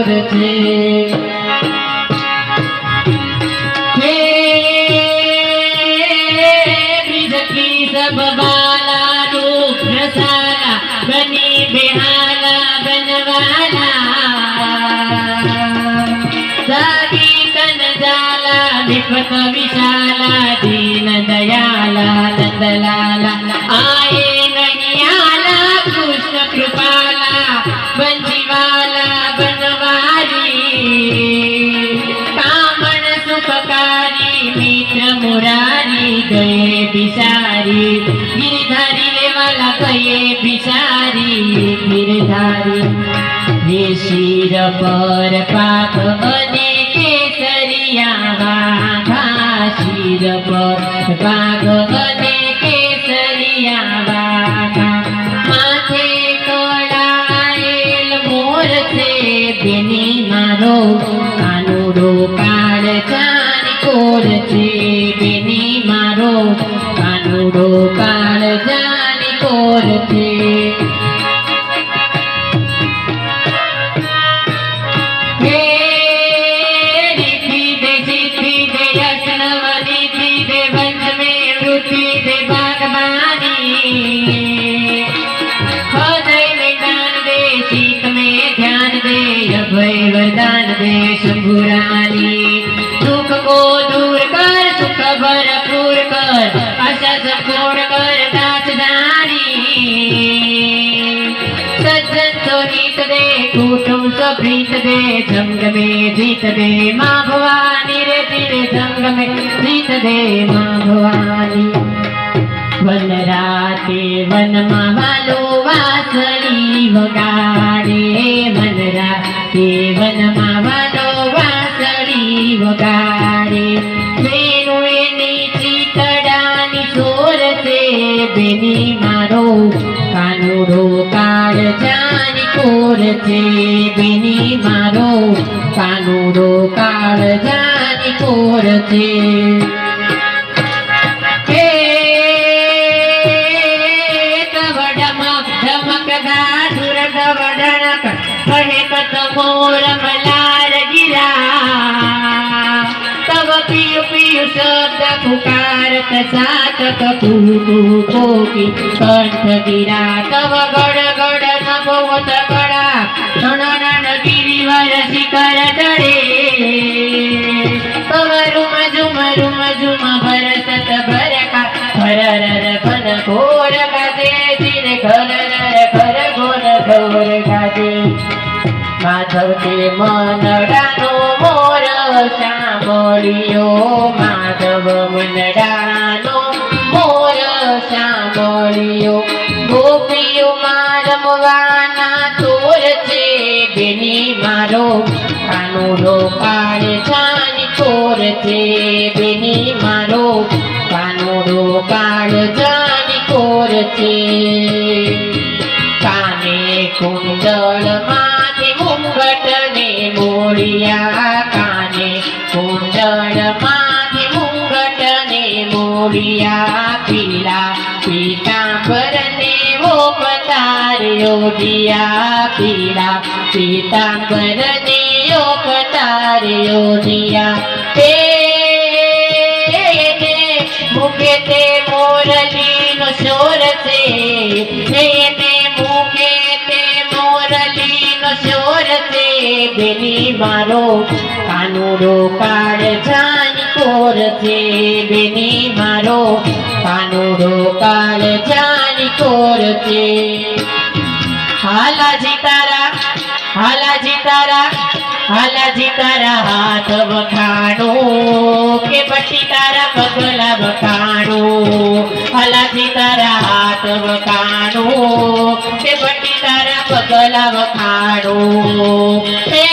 મોરથી સબવાલા રૂપ રસાલા બની બિહાલા બનવાલા. સારી કનજાલા વિપત વિશાલા પુરાની ગયે બિચારી ગિરધારી લેવાલા કયે બિચારી ગિરધારી હે શિર પર પાક અને કેસરિયા શિર પર પાક અને કેસરિયા માથે કડાયેલ મોર છે, તેની મારો જાની તું તું તો પ્રીત દે જંગ મે જીત દે માં ભવાની રે ધીરે જંગ મે જીત દે માં ભવાની વન રાતે વનમાં વાલો વાસળી વગાડે વન રાતે વનમાં વાલો વાસળી વગાડે બેની મારો કાનુડો છે બેની મારો કાનુડો કાળ જાની કોર છે હે તવ ડમક ધમકદા સુરગ વડનક કહે કત મોર મલાર ગિરા તવ પિયુ પિયુ શબ્દ પુકારત સાતક કૂકુ કોકી કંઠ ગિરા તવ ગડ ગડ નભોત કડા ઘરર ઘર ઘોર ઘોર ગાજે માધવ તે મનડાનો મોર સાંભળ્યો માધવ મનડાનો કાનુડો કાળ જાની કોર છે બેની મારો કાનુડો કાળ જાની કોર છે કાને કુંડળ માથે મુંગટ ને મોડિયા કાને કુંડળ માથે મુંગટ ને મોડિયા દિયા પીળા પીતાંબર ને યો પતાર્યો દિયા તે મુખે તે મોરલીનો શોર છે એને મુખે તે મોરલીનો શોર છે બેની મારો કાનુડો કાળ જાની કોર છે બેની મારો કાનુડો કાળ જાની કોર છે હાલાજી તારા હાલાજી તારા હાલાજી તારા હાથ વખાણો, કે પટ્ટી તારા પગલા વખાણો. હાલાજી તારા હાથ વખાણો, કે પછી તારા પગલા વખાણો. હે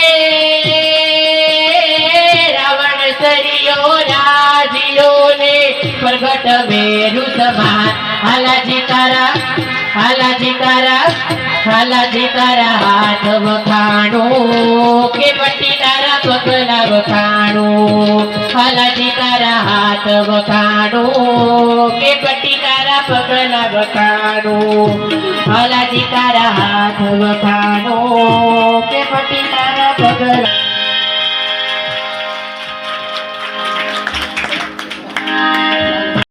રાવણ સરિયો પ્રગટ મેરુ સમાન. હાલાજી તારા હાલાજી તારા હાલાજી તારા હાથ વખાણો કે પટ્ટી તારા પગલા વખાણો. હાલાજી તારા હાથ વખાણો કે પટ્ટી તારા પગલા વખાણો. હાલાજી તારા હાથ વખાણો કે પટ્ટી તારા પગલા